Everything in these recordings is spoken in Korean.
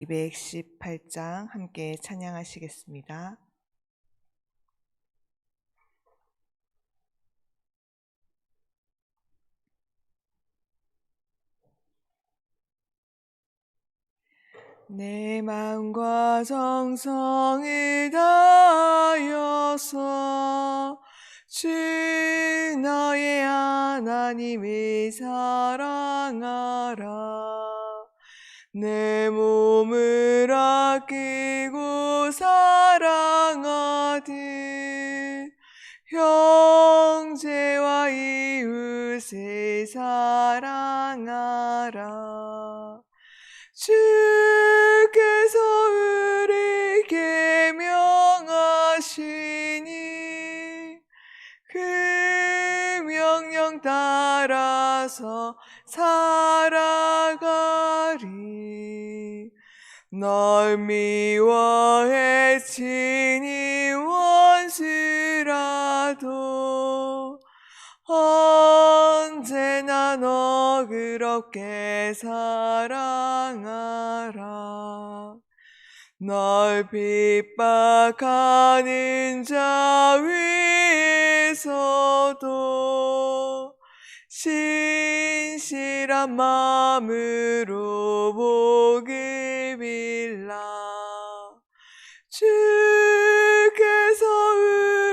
218장 함께 찬양하시겠습니다. 내 마음과 정성을 다하여서 주 너의 하나님을 사랑하라 내 몸을 아끼고 사랑하듯 형제와 이웃을 사랑하라. 주께서 우리에게 명하시니 그 명령 따라서 살 널 미워해 치니 원수라도 언제나 너 그렇게 사랑하라. 널 핍박하는 자 위에서도 신실한 마음으로 복 주께서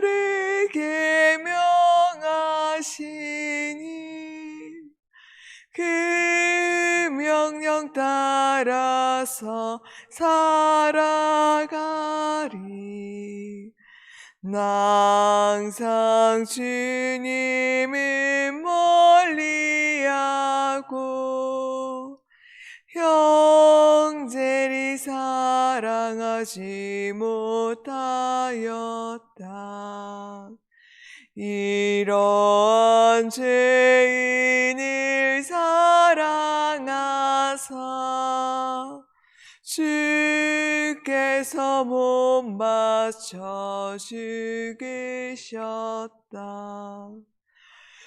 우리에게 명하시니 그 명령 따라서 살아가리. 나 항상 주님을 사랑하지 못하였다. 이러한 죄인을 사랑하사 주께서 못 맞춰 죽으셨다.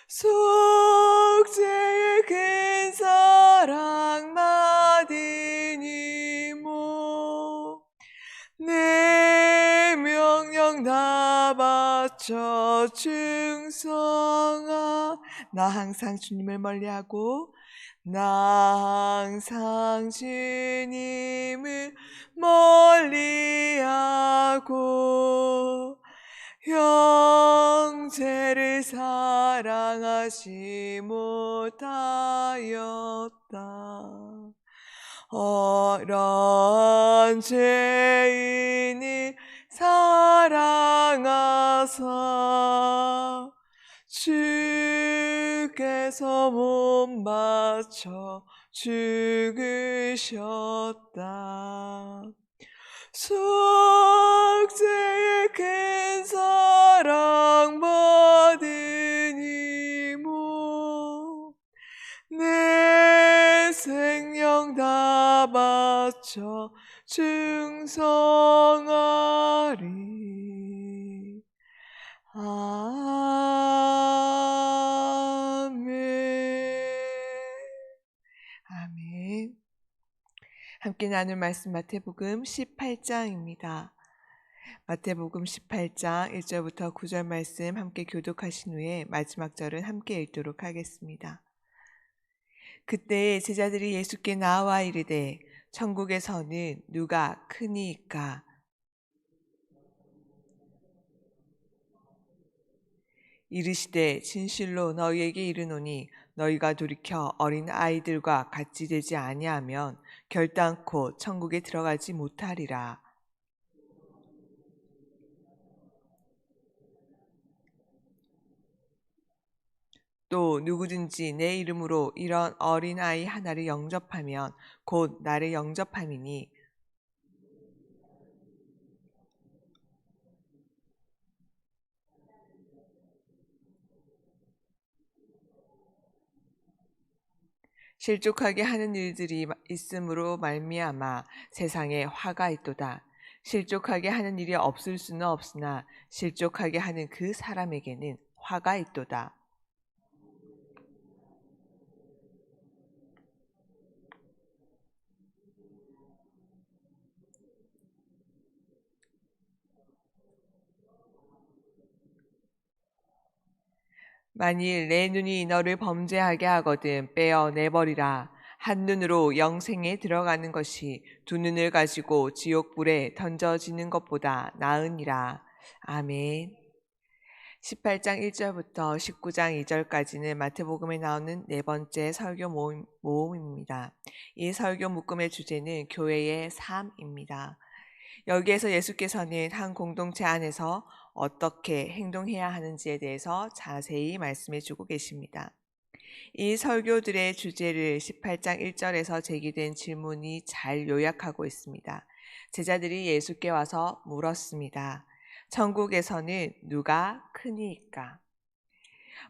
속죄의 큰 사랑 받으니모 내 명령 다 바쳐 충성하 나 항상 주님을 멀리하고 나 항상 주님을 멀리하고 형제를 사랑하지 못하였다. 어런 죄인이 사랑하사 주께서 못 맞춰 죽으셨다. 속죄의 큰 사랑 받으 다 바쳐 충성하리 아멘 아멘 함께 나눌 말씀 마태복음 18장입니다. 마태복음 18장 1절부터 9절 말씀 함께 교독하신 후에 마지막 절은 함께 읽도록 하겠습니다. 그때 제자들이 예수께 나와 이르되 천국에서는 누가 크니까 이르시되 진실로 너희에게 이르노니 너희가 돌이켜 어린 아이들과 같이 되지 아니하면 결단코 천국에 들어가지 못하리라. 또 누구든지 내 이름으로 이런 어린 아이 하나를 영접하면 곧 나를 영접함이니 실족하게 하는 일들이 있으므로 말미암아 세상에 화가 있도다. 실족하게 하는 일이 없을 수는 없으나 실족하게 하는 그 사람에게는 화가 있도다. 만일 내 눈이 너를 범죄하게 하거든 빼어 내버리라. 한 눈으로 영생에 들어가는 것이 두 눈을 가지고 지옥불에 던져지는 것보다 나으니라. 아멘. 18장 1절부터 19장 2절까지는 마태복음에 나오는 네 번째 설교 모임, 모음입니다. 이 설교 묶음의 주제는 교회의 삶입니다. 여기에서 예수께서는 한 공동체 안에서 어떻게 행동해야 하는지에 대해서 자세히 말씀해 주고 계십니다. 이 설교들의 주제를 18장 1절에서 제기된 질문이 잘 요약하고 있습니다. 제자들이 예수께 와서 물었습니다. 천국에서는 누가 크니까?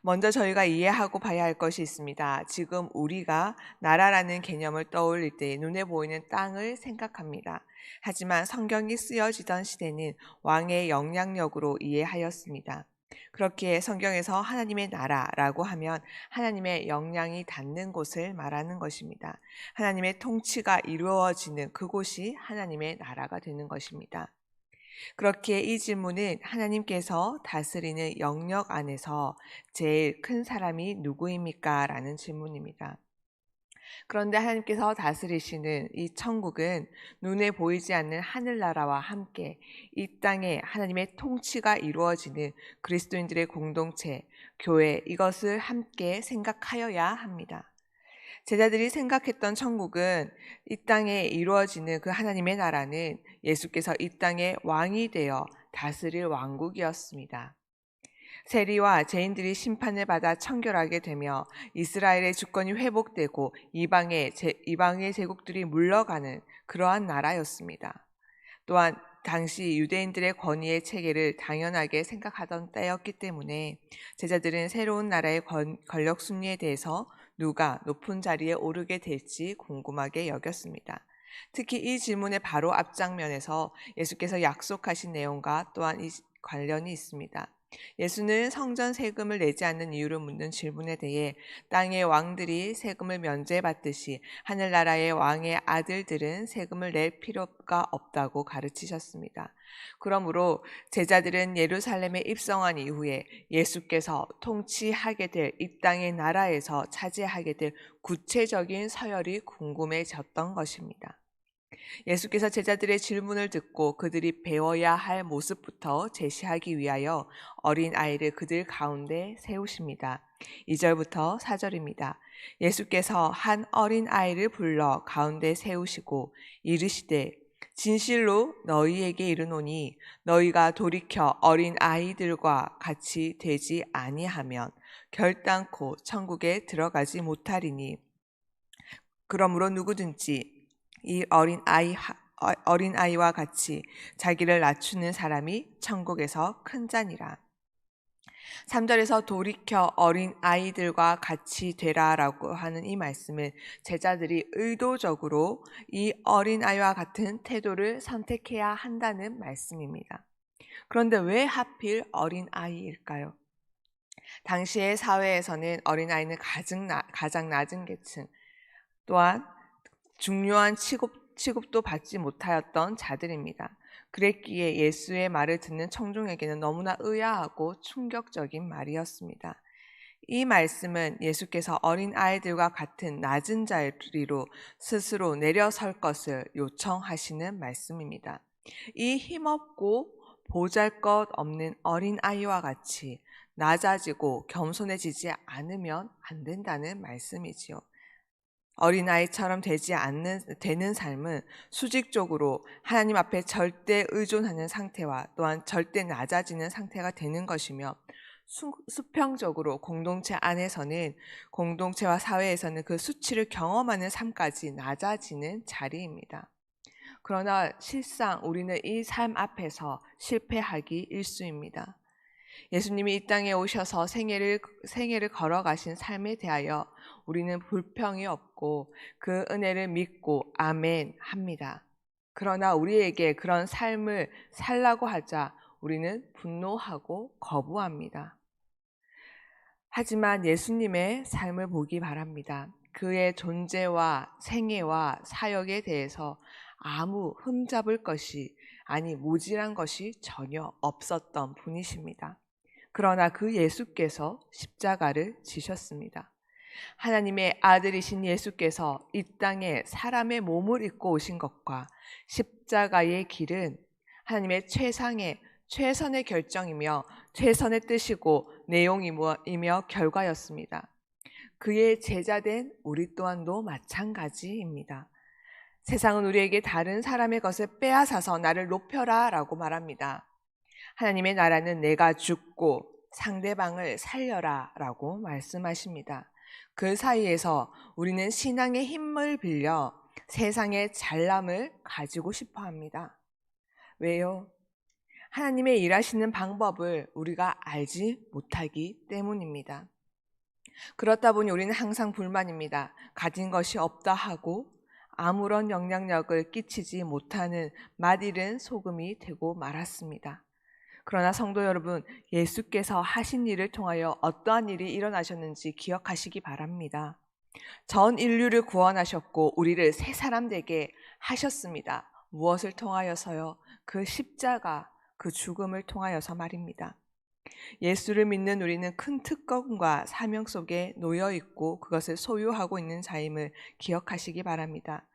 먼저 저희가 이해하고 봐야 할 것이 있습니다. 지금 우리가 나라라는 개념을 떠올릴 때 눈에 보이는 땅을 생각합니다. 하지만 성경이 쓰여지던 시대는 왕의 영향력으로 이해하였습니다. 그렇게 성경에서 하나님의 나라라고 하면 하나님의 영향이 닿는 곳을 말하는 것입니다. 하나님의 통치가 이루어지는 그곳이 하나님의 나라가 되는 것입니다. 그렇게 이 질문은 하나님께서 다스리는 영역 안에서 제일 큰 사람이 누구입니까? 라는 질문입니다. 그런데 하나님께서 다스리시는 이 천국은 눈에 보이지 않는 하늘나라와 함께 이 땅에 하나님의 통치가 이루어지는 그리스도인들의 공동체, 교회, 이것을 함께 생각하여야 합니다. 제자들이 생각했던 천국은 이 땅에 이루어지는 그 하나님의 나라는 예수께서 이 땅의 왕이 되어 다스릴 왕국이었습니다. 세리와 죄인들이 심판을 받아 청결하게 되며 이스라엘의 주권이 회복되고 이방의 제, 이방의 제국들이 물러가는 그러한 나라였습니다. 또한 당시 유대인들의 권위의 체계를 당연하게 생각하던 때였기 때문에 제자들은 새로운 나라의 권력 순리에 대해서 누가 높은 자리에 오르게 될지 궁금하게 여겼습니다. 특히 이 질문의 바로 앞장면에서 예수께서 약속하신 내용과 또한 이 관련이 있습니다. 예수는 성전 세금을 내지 않는 이유를 묻는 질문에 대해 땅의 왕들이 세금을 면제받듯이 하늘나라의 왕의 아들들은 세금을 낼 필요가 없다고 가르치셨습니다. 그러므로 제자들은 예루살렘에 입성한 이후에 예수께서 통치하게 될 이 땅의 나라에서 차지하게 될 구체적인 서열이 궁금해졌던 것입니다. 예수께서 제자들의 질문을 듣고 그들이 배워야 할 모습부터 제시하기 위하여 어린 아이를 그들 가운데 세우십니다. 2절부터 4절입니다. 예수께서 한 어린 아이를 불러 가운데 세우시고 이르시되 진실로 너희에게 이르노니 너희가 돌이켜 어린 아이들과 같이 되지 아니하면 결단코 천국에 들어가지 못하리니 그러므로 누구든지 이 어린 아이 어, 어린 아이와 같이 자기를 낮추는 사람이 천국에서 큰 자니라. 3절에서 돌이켜 어린 아이들과 같이 되라라고 하는 이 말씀은 제자들이 의도적으로 이 어린 아이와 같은 태도를 선택해야 한다는 말씀입니다. 그런데 왜 하필 어린 아이일까요? 당시의 사회에서는 어린 아이는 가장 낮은 계층, 또한 중요한 취급, 취급도 받지 못하였던 자들입니다. 그랬기에 예수의 말을 듣는 청중에게는 너무나 의아하고 충격적인 말이었습니다. 이 말씀은 예수께서 어린 아이들과 같은 낮은 자리로 스스로 내려설 것을 요청하시는 말씀입니다. 이 힘없고 보잘 것 없는 어린 아이와 같이 낮아지고 겸손해지지 않으면 안 된다는 말씀이지요. 어린아이처럼 되지 않는, 되는 삶은 수직적으로 하나님 앞에 절대 의존하는 상태와 또한 절대 낮아지는 상태가 되는 것이며 수, 수평적으로 공동체 안에서는 공동체와 사회에서는 그 수치를 경험하는 삶까지 낮아지는 자리입니다. 그러나 실상 우리는 이 삶 앞에서 실패하기 일수입니다. 예수님이 이 땅에 오셔서 생애를, 생애를 걸어가신 삶에 대하여 우리는 불평이 없고 그 은혜를 믿고 아멘 합니다. 그러나 우리에게 그런 삶을 살라고 하자 우리는 분노하고 거부합니다. 하지만 예수님의 삶을 보기 바랍니다. 그의 존재와 생애와 사역에 대해서 아무 흠잡을 것이 아니 모질한 것이 전혀 없었던 분이십니다. 그러나 그 예수께서 십자가를 지셨습니다. 하나님의 아들이신 예수께서 이 땅에 사람의 몸을 입고 오신 것과 십자가의 길은 하나님의 최상의 최선의 결정이며 최선의 뜻이고 내용이며 결과였습니다. 그의 제자된 우리 또한도 마찬가지입니다. 세상은 우리에게 다른 사람의 것을 빼앗아서 나를 높여라 라고 말합니다. 하나님의 나라는 내가 죽고 상대방을 살려라 라고 말씀하십니다. 그 사이에서 우리는 신앙의 힘을 빌려 세상의 잘남을 가지고 싶어 합니다. 왜요? 하나님의 일하시는 방법을 우리가 알지 못하기 때문입니다. 그렇다 보니 우리는 항상 불만입니다. 가진 것이 없다 하고 아무런 영향력을 끼치지 못하는 맛일은 소금이 되고 말았습니다. 그러나 성도 여러분, 예수께서 하신 일을 통하여 어떠한 일이 일어나셨는지 기억하시기 바랍니다. 전 인류를 구원하셨고 우리를 새 사람 되게 하셨습니다. 무엇을 통하여서요? 그 십자가, 그 죽음을 통하여서 말입니다. 예수를 믿는 우리는 큰 특권과 사명 속에 놓여 있고 그것을 소유하고 있는 자임을 기억하시기 바랍니다.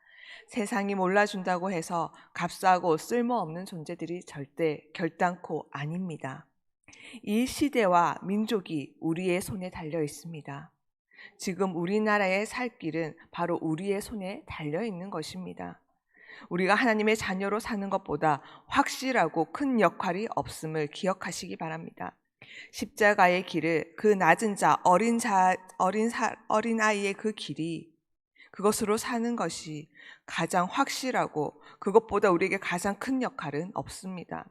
세상이 몰라준다고 해서 값싸고 쓸모없는 존재들이 절대 결단코 아닙니다. 이 시대와 민족이 우리의 손에 달려 있습니다. 지금 우리나라의 살 길은 바로 우리의 손에 달려 있는 것입니다. 우리가 하나님의 자녀로 사는 것보다 확실하고 큰 역할이 없음을 기억하시기 바랍니다. 십자가의 길을 그 낮은 자, 어린 자, 어린 사, 어린 아이의 그 길이 그것으로 사는 것이 가장 확실하고 그것보다 우리에게 가장 큰 역할은 없습니다.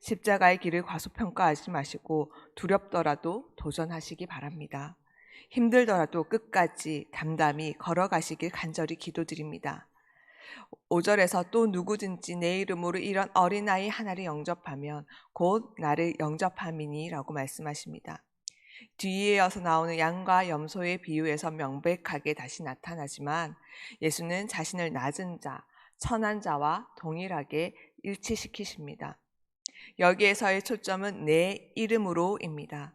십자가의 길을 과소평가하지 마시고 두렵더라도 도전하시기 바랍니다. 힘들더라도 끝까지 담담히 걸어가시길 간절히 기도드립니다. 5절에서 또 누구든지 내 이름으로 이런 어린아이 하나를 영접하면 곧 나를 영접함이니라고 말씀하십니다. 뒤에 이어서 나오는 양과 염소의 비유에서 명백하게 다시 나타나지만 예수는 자신을 낮은 자, 천한 자와 동일하게 일치시키십니다. 여기에서의 초점은 내 이름으로입니다.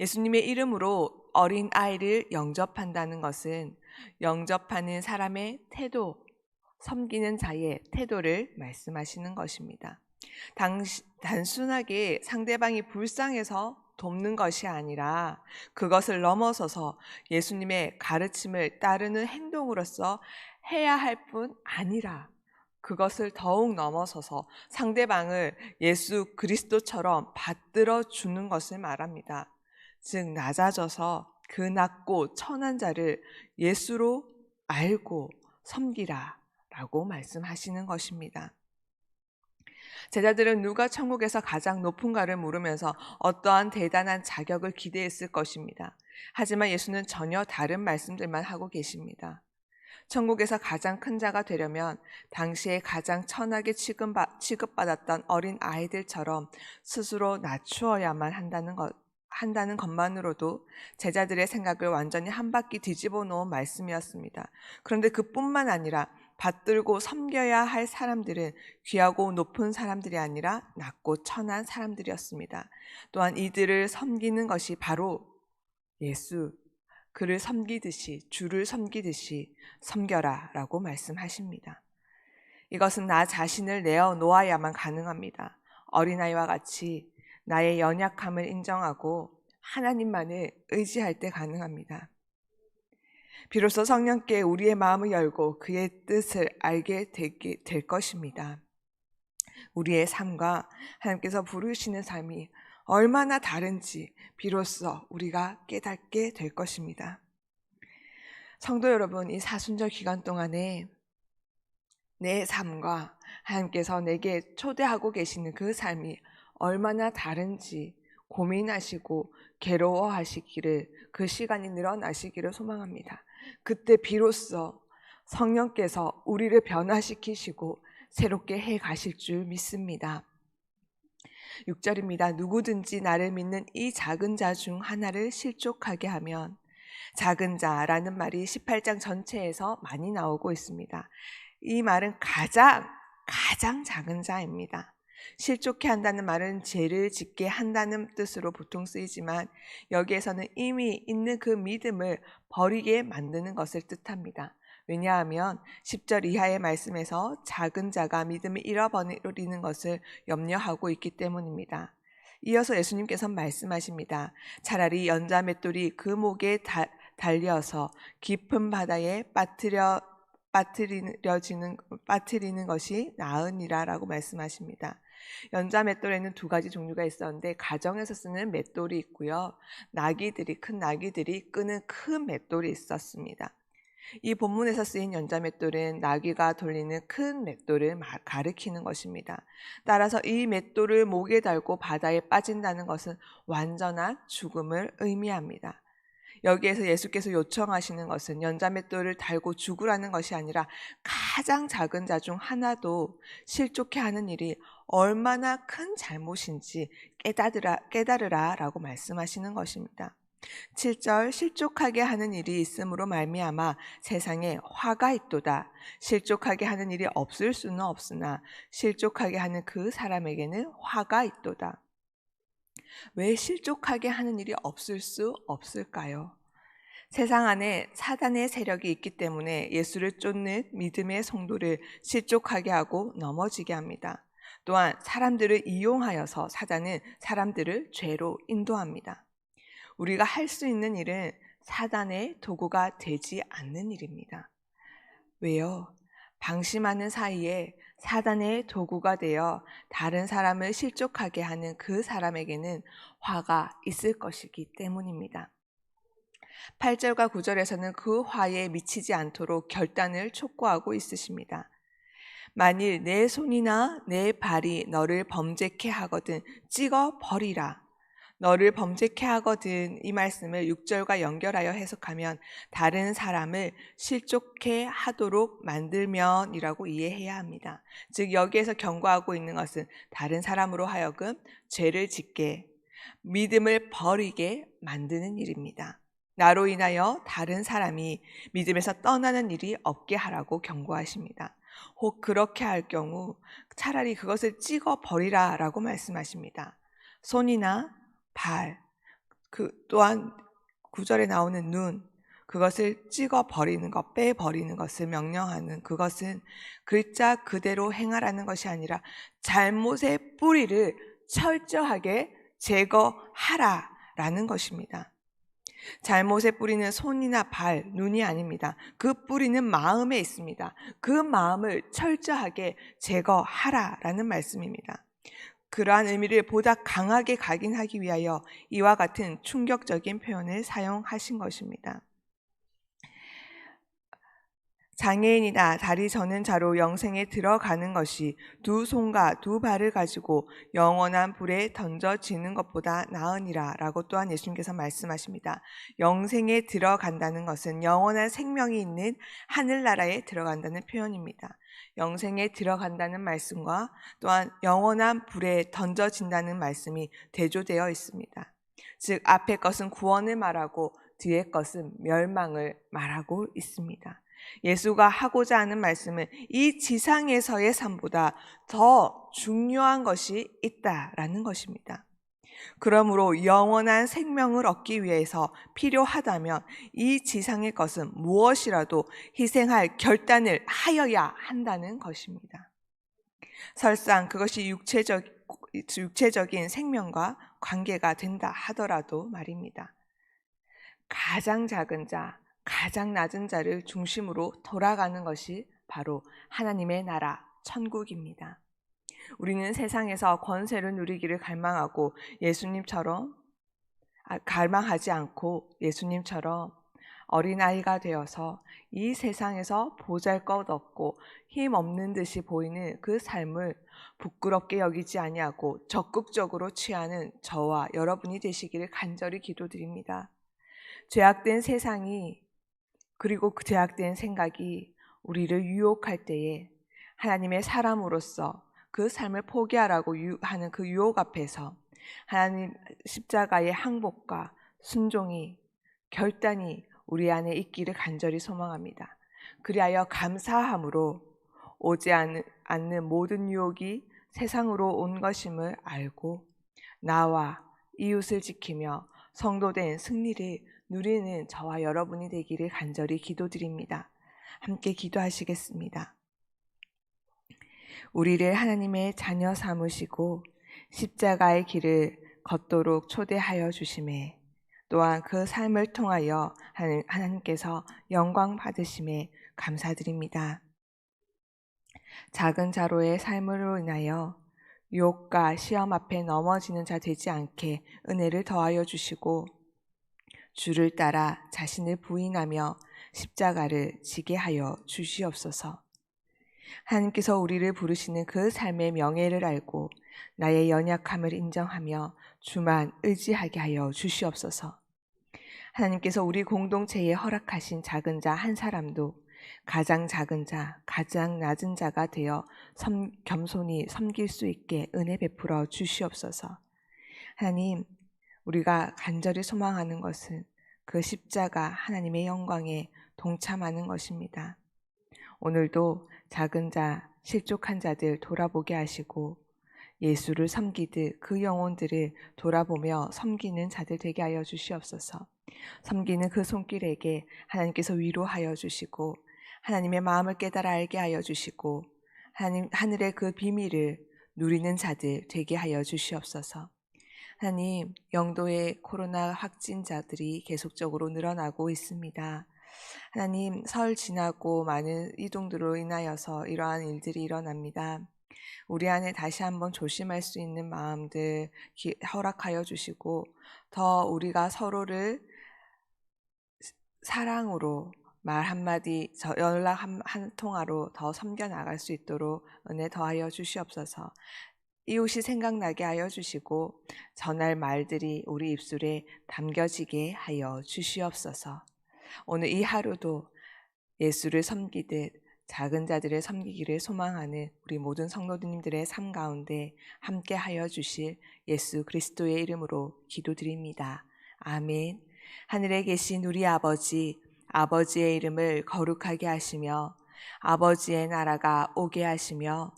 예수님의 이름으로 어린 아이를 영접한다는 것은 영접하는 사람의 태도, 섬기는 자의 태도를 말씀하시는 것입니다. 당시, 단순하게 상대방이 불쌍해서 돕는 것이 아니라 그것을 넘어서서 예수님의 가르침을 따르는 행동으로서 해야 할 뿐 아니라 그것을 더욱 넘어서서 상대방을 예수 그리스도처럼 받들어 주는 것을 말합니다. 즉, 낮아져서 그 낮고 천한 자를 예수로 알고 섬기라 라고 말씀하시는 것입니다. 제자들은 누가 천국에서 가장 높은가를 물으면서 어떠한 대단한 자격을 기대했을 것입니다. 하지만 예수는 전혀 다른 말씀들만 하고 계십니다. 천국에서 가장 큰 자가 되려면 당시에 가장 천하게 취급받았던 어린 아이들처럼 스스로 낮추어야만 한다는 것, 한다는 것만으로도 제자들의 생각을 완전히 한 바퀴 뒤집어 놓은 말씀이었습니다. 그런데 그뿐만 아니라 받들고 섬겨야 할 사람들은 귀하고 높은 사람들이 아니라 낮고 천한 사람들이었습니다. 또한 이들을 섬기는 것이 바로 예수, 그를 섬기듯이, 주를 섬기듯이 섬겨라 라고 말씀하십니다. 이것은 나 자신을 내어 놓아야만 가능합니다. 어린아이와 같이 나의 연약함을 인정하고 하나님만을 의지할 때 가능합니다. 비로소 성령께 우리의 마음을 열고 그의 뜻을 알게 되게 될 것입니다. 우리의 삶과 하나님께서 부르시는 삶이 얼마나 다른지 비로소 우리가 깨닫게 될 것입니다. 성도 여러분, 이 사순절 기간 동안에 내 삶과 하나님께서 내게 초대하고 계시는 그 삶이 얼마나 다른지 고민하시고 괴로워하시기를 그 시간이 늘어나시기를 소망합니다. 그때 비로소 성령께서 우리를 변화시키시고 새롭게 해 가실 줄 믿습니다. 6절입니다. 누구든지 나를 믿는 이 작은 자 중 하나를 실족하게 하면 작은 자라는 말이 18장 전체에서 많이 나오고 있습니다. 이 말은 가장 가장 작은 자입니다. 실족해 한다는 말은 죄를 짓게 한다는 뜻으로 보통 쓰이지만 여기에서는 이미 있는 그 믿음을 버리게 만드는 것을 뜻합니다. 왜냐하면 10절 이하의 말씀에서 작은 자가 믿음을 잃어버리는 것을 염려하고 있기 때문입니다. 이어서 예수님께서 말씀하십니다. 차라리 연자 맷돌이 그 목에 다, 달려서 깊은 바다에 빠뜨려 빠뜨려지는 빠뜨리는 것이 나으니라라고 말씀하십니다. 연자 맷돌에는 두 가지 종류가 있었는데 가정에서 쓰는 맷돌이 있고요. 나귀들이 큰 나귀들이 끄는 큰 맷돌이 있었습니다. 이 본문에서 쓰인 연자 맷돌은 나귀가 돌리는 큰 맷돌을 가리키는 것입니다. 따라서 이 맷돌을 목에 달고 바다에 빠진다는 것은 완전한 죽음을 의미합니다. 여기에서 예수께서 요청하시는 것은 연자 맷돌을 달고 죽으라는 것이 아니라 가장 작은 자 중 하나도 실족해 하는 일이 얼마나 큰 잘못인지 깨달으라, 깨달으라 라고 말씀하시는 것입니다. 7절 실족하게 하는 일이 있으므로 말미암아 세상에 화가 있도다. 실족하게 하는 일이 없을 수는 없으나 실족하게 하는 그 사람에게는 화가 있도다. 왜 실족하게 하는 일이 없을 수 없을까요? 세상 안에 사단의 세력이 있기 때문에 예수를 쫓는 믿음의 성도를 실족하게 하고 넘어지게 합니다. 또한 사람들을 이용하여서 사단은 사람들을 죄로 인도합니다. 우리가 할 수 있는 일은 사단의 도구가 되지 않는 일입니다. 왜요? 방심하는 사이에 사단의 도구가 되어 다른 사람을 실족하게 하는 그 사람에게는 화가 있을 것이기 때문입니다. 8절과 9절에서는 그 화에 미치지 않도록 결단을 촉구하고 있으십니다. 만일 내 손이나 내 발이 너를 범죄케 하거든 찍어 버리라. 너를 범죄케 하거든 이 말씀을 6절과 연결하여 해석하면 다른 사람을 실족해 하도록 만들면이라고 이해해야 합니다. 즉 여기에서 경고하고 있는 것은 다른 사람으로 하여금 죄를 짓게 믿음을 버리게 만드는 일입니다. 나로 인하여 다른 사람이 믿음에서 떠나는 일이 없게 하라고 경고하십니다. 혹 그렇게 할 경우 차라리 그것을 찍어 버리라 라고 말씀하십니다. 손이나 발, 그 또한 구절에 나오는 눈, 그것을 찍어 버리는 것, 빼 버리는 것을 명령하는 그것은 글자 그대로 행하라는 것이 아니라 잘못의 뿌리를 철저하게 제거하라라는 것입니다. 잘못의 뿌리는 손이나 발, 눈이 아닙니다. 그 뿌리는 마음에 있습니다. 그 마음을 철저하게 제거하라라는 말씀입니다. 그러한 의미를 보다 강하게 각인하기 위하여 이와 같은 충격적인 표현을 사용하신 것입니다. 장애인이나 다리 저는 자로 영생에 들어가는 것이 두 손과 두 발을 가지고 영원한 불에 던져지는 것보다 나으니라 라고 또한 예수님께서 말씀하십니다. 영생에 들어간다는 것은 영원한 생명이 있는 하늘나라에 들어간다는 표현입니다. 영생에 들어간다는 말씀과 또한 영원한 불에 던져진다는 말씀이 대조되어 있습니다. 즉, 앞에 것은 구원을 말하고 뒤에 것은 멸망을 말하고 있습니다. 예수가 하고자 하는 말씀은 이 지상에서의 삶보다 더 중요한 것이 있다라는 것입니다. 그러므로 영원한 생명을 얻기 위해서 필요하다면 이 지상의 것은 무엇이라도 희생할 결단을 하여야 한다는 것입니다. 설상 그것이 육체적, 육체적인 생명과 관계가 된다 하더라도 말입니다. 가장 작은 자, 가장 낮은 자를 중심으로 돌아가는 것이 바로 하나님의 나라, 천국입니다. 우리는 세상에서 권세를 누리기를 갈망하고 예수님처럼 아, 갈망하지 않고 예수님처럼 어린아이가 되어서 이 세상에서 보잘 것 없고 힘 없는 듯이 보이는 그 삶을 부끄럽게 여기지 아니하고 적극적으로 취하는 저와 여러분이 되시기를 간절히 기도드립니다. 죄악된 세상이 그리고 그 제약된 생각이 우리를 유혹할 때에 하나님의 사람으로서 그 삶을 포기하라고 하는 그 유혹 앞에서 하나님 십자가의 항복과 순종이 결단이 우리 안에 있기를 간절히 소망합니다. 그리하여 감사함으로 오지 않는 모든 유혹이 세상으로 온 것임을 알고 나와 이웃을 지키며 성도된 승리를 누리는 저와 여러분이 되기를 간절히 기도드립니다. 함께 기도하시겠습니다. 우리를 하나님의 자녀 삼으시고 십자가의 길을 걷도록 초대하여 주심에 또한 그 삶을 통하여 하나님- 하나님께서 영광 받으심에 감사드립니다. 작은 자로의 삶으로 인하여 유혹과 시험 앞에 넘어지는 자 되지 않게 은혜를 더하여 주시고 주를 따라 자신을 부인하며 십자가를 지게 하여 주시옵소서. 하나님께서 우리를 부르시는 그 삶의 명예를 알고 나의 연약함을 인정하며 주만 의지하게 하여 주시옵소서. 하나님께서 우리 공동체에 허락하신 작은 자 한 사람도 가장 작은 자, 가장 낮은 자가 되어 섬, 겸손히 섬길 수 있게 은혜 베풀어 주시옵소서. 하나님, 우리가 간절히 소망하는 것은 그 십자가 하나님의 영광에 동참하는 것입니다. 오늘도 작은 자, 실족한 자들 돌아보게 하시고 예수를 섬기듯 그 영혼들을 돌아보며 섬기는 자들 되게 하여 주시옵소서. 섬기는 그 손길에게 하나님께서 위로하여 주시고 하나님의 마음을 깨달아 알게 하여 주시고 하나님 하늘의 그 비밀을 누리는 자들 되게 하여 주시옵소서. 하나님 영도의 코로나 확진자들이 계속적으로 늘어나고 있습니다. 하나님 설 지나고 많은 이동들로 인하여서 이러한 일들이 일어납니다. 우리 안에 다시 한번 조심할 수 있는 마음들 기- 허락하여 주시고 더 우리가 서로를 사랑으로 말 한마디 저- 연락 한, 한 통화로 더 섬겨 나갈 수 있도록 은혜 더하여 주시옵소서. 이웃이 생각나게 하여 주시고 전할 말들이 우리 입술에 담겨지게 하여 주시옵소서. 오늘 이 하루도 예수를 섬기듯 작은 자들을 섬기기를 소망하는 우리 모든 성도님들의 삶 가운데 함께 하여 주실 예수 그리스도의 이름으로 기도드립니다. 아멘. 하늘에 계신 우리 아버지, 아버지의 이름을 거룩하게 하시며 아버지의 나라가 오게 하시며